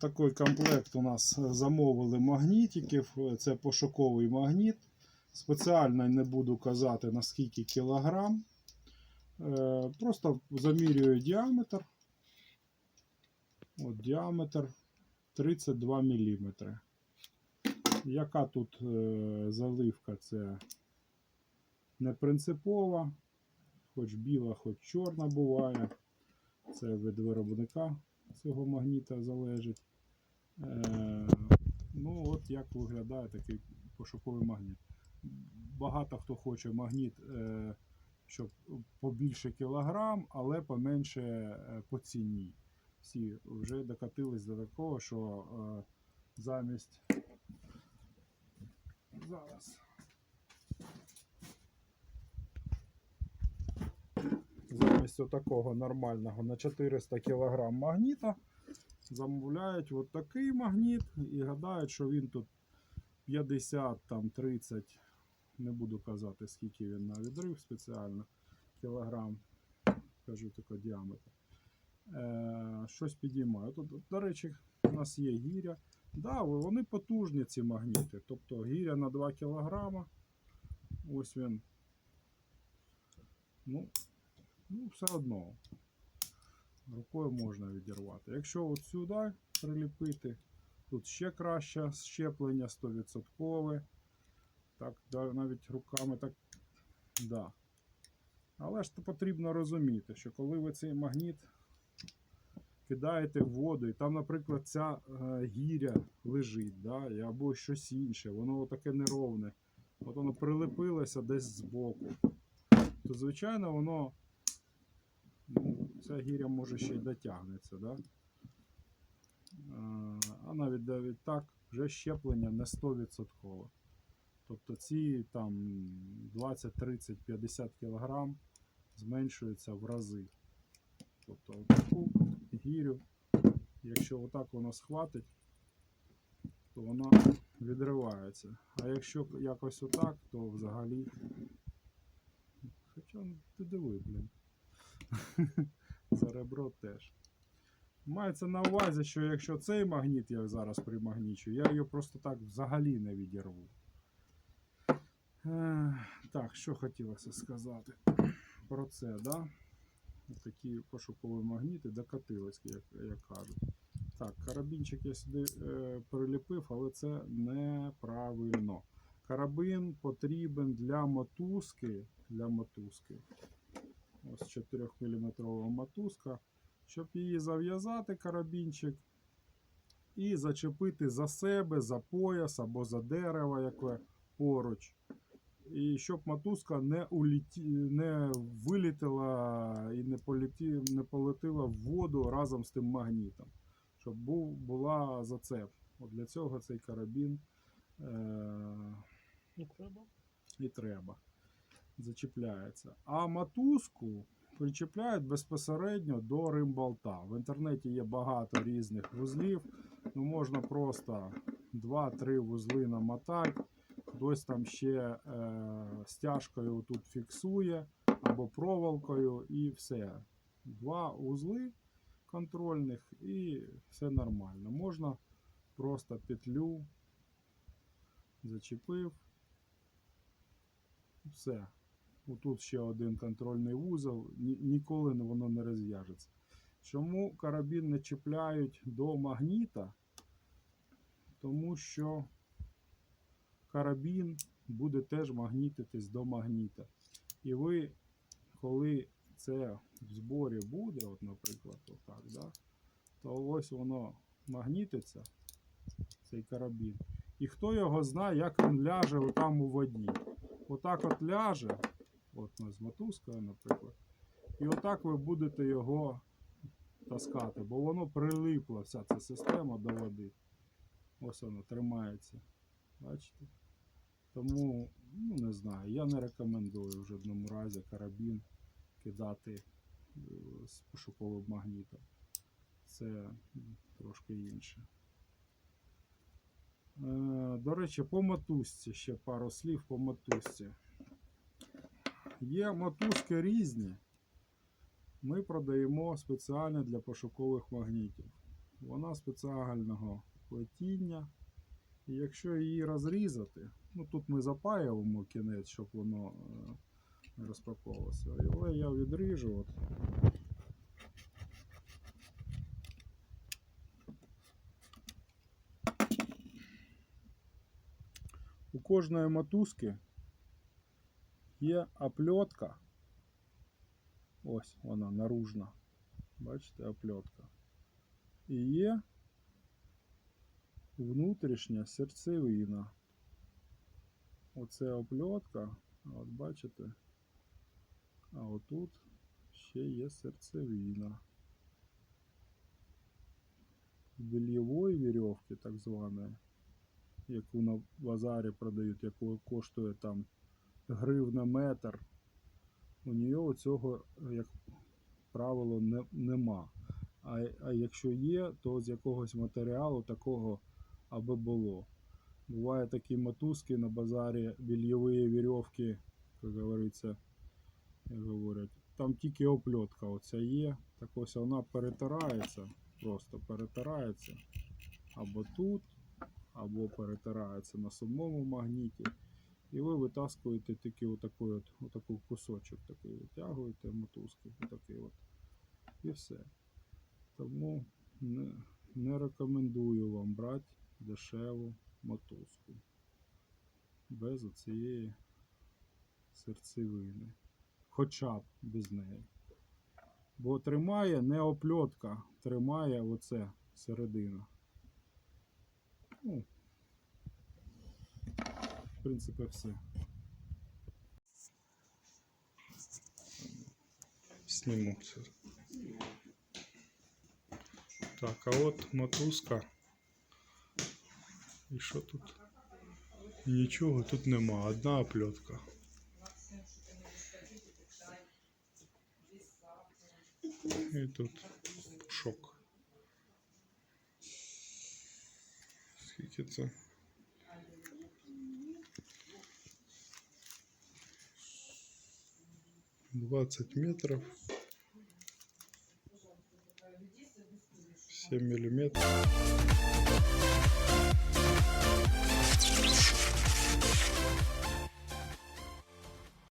Такий комплект у нас замовили магнітиків. Це пошуковий магніт. Спеціально не буду казати на скільки кілограм. Е, Просто замірюю діаметр. От діаметр 32 мм. Яка тут е, заливка? Це не принципова, хоч біла, хоч чорна буває. Це від виробника цього магніта залежить. Ну, от як виглядає такий пошуковий магніт. Багато хто хоче магніт, е, щоб побільше кілограм, але поменше е, по ціні. Всі вже докатились до такого, що е, замість зараз. Замість отакого нормального на 400 кг магніта замовляють от такий магніт і гадають, що він тут 50, там 30, не буду казати, скільки він на відрив спеціально, кілограм, кажу тільки діаметр. Е, щось підіймає. Тут, до речі, у нас є гіря. Да, вони потужні ці магніти. Тобто гіря на 2 кг. Ось він. Ну, ну, все одно. Рукою можна відірвати. Якщо от сюди приліпити, тут ще краще щеплення 100%. Так, навіть руками так. Да. Але ж то потрібно розуміти, що коли ви цей магніт кидаєте в воду, і там, наприклад, ця е, гіря лежить, да, або щось інше, воно таке неровне. От воно прилепилося десь збоку. То, звичайно, воно. Ця гіря може ще й дотягнеться, да? А, а навіть навіть так, вже щеплення не 100%. Тобто ці там 20, 30, 50 кг зменшуються в рази. Тобто таку гірю, якщо отак воно схватить, то вона відривається. А якщо якось отак, то взагалі. Хоча ну, ти диви, блін. За ребро теж. Мається на увазі, що якщо цей магніт я зараз примагнічу, я його просто так взагалі не відірву. Е, Так, що хотілося сказати про це, да? Такі пошукові магніти докатились, як, як кажуть. Так, карабінчик я сюди е, приліпив, але це неправильно. Карабин потрібен для мотузки. Для мотузки. Ось 4 мм мотузка. Щоб її зав'язати, карабінчик, і зачепити за себе, за пояс або за дерево, яке поруч. І щоб мотузка не уліті, не вилітіла і не, полеті, не полетіла в воду разом з тим магнітом. Щоб був, була зацеп. От для цього цей карабін е- Не треба. і треба. Зачіпляється. А мотузку причіпляють безпосередньо до римболта. В інтернеті є багато різних вузлів. Ну, можна просто 2-3 вузли намотати. Хтось там ще е, стяжкою тут фіксує або проволокою і все. Два вузли контрольних і все нормально. Можна просто петлю зачепив. Все. Тут ще один контрольний вузол, Ні- ніколи воно не розв'яжеться. Чому карабін не чіпляють до магніта? Тому що карабін буде теж магнітитись до магніта. І ви, коли це в зборі буде, от, наприклад, отак, да, то ось воно магнітиться, цей карабін. І хто його знає, як він ляже там у воді. Отак от ляже, от нас з мотузкою, наприклад. І отак ви будете його таскати, бо воно прилипла вся ця система до води. Ось воно тримається. Бачите? Тому, ну не знаю, я не рекомендую в жодному разі карабін кидати е, з пошуковим магнітом. Це трошки інше. Е, До речі, по мотузці ще пару слів по мотузці. Є мотузки різні. Ми продаємо спеціально для пошукових магнітів. Вона спеціального плетіння. І якщо її розрізати, ну тут ми запаюємо кінець, щоб воно е, не розпаковувалося. Але я відріжу. От. У кожної мотузки є оплетка. Ось вона наружна. Бачите, оплетка. І є внутрішня серцевина. Оце оплетка. а От бачите. А отут ще є серцевина. Бельєвої вірьовки, так званої, яку на базарі продають, яку коштує там гривна метр. У нього цього, як правило, не, нема. А, а якщо є, то з якогось матеріалу такого аби було. Буває такі мотузки на базарі, бельєві вірьовки, як говориться, як говорять. Там тільки оплетка оця є. Так ось вона перетирається, просто перетирається або тут, або перетирається на самому магніті. І ви витаскуєте тільки отакий от, отакий кусочок такий, витягуєте мотузки, отакий от. І все. Тому не, не рекомендую вам брати дешеву мотузку. Без оцієї серцевини. Хоча б без неї. Бо тримає не опльотка, тримає оце середина. Ну, принципі, все. Сніму це. Так, а от мотузка. І що тут? Нічого тут нема, одна оплетка. І тут шок. Скільки це? Двадцать метров. Семь миллиметров.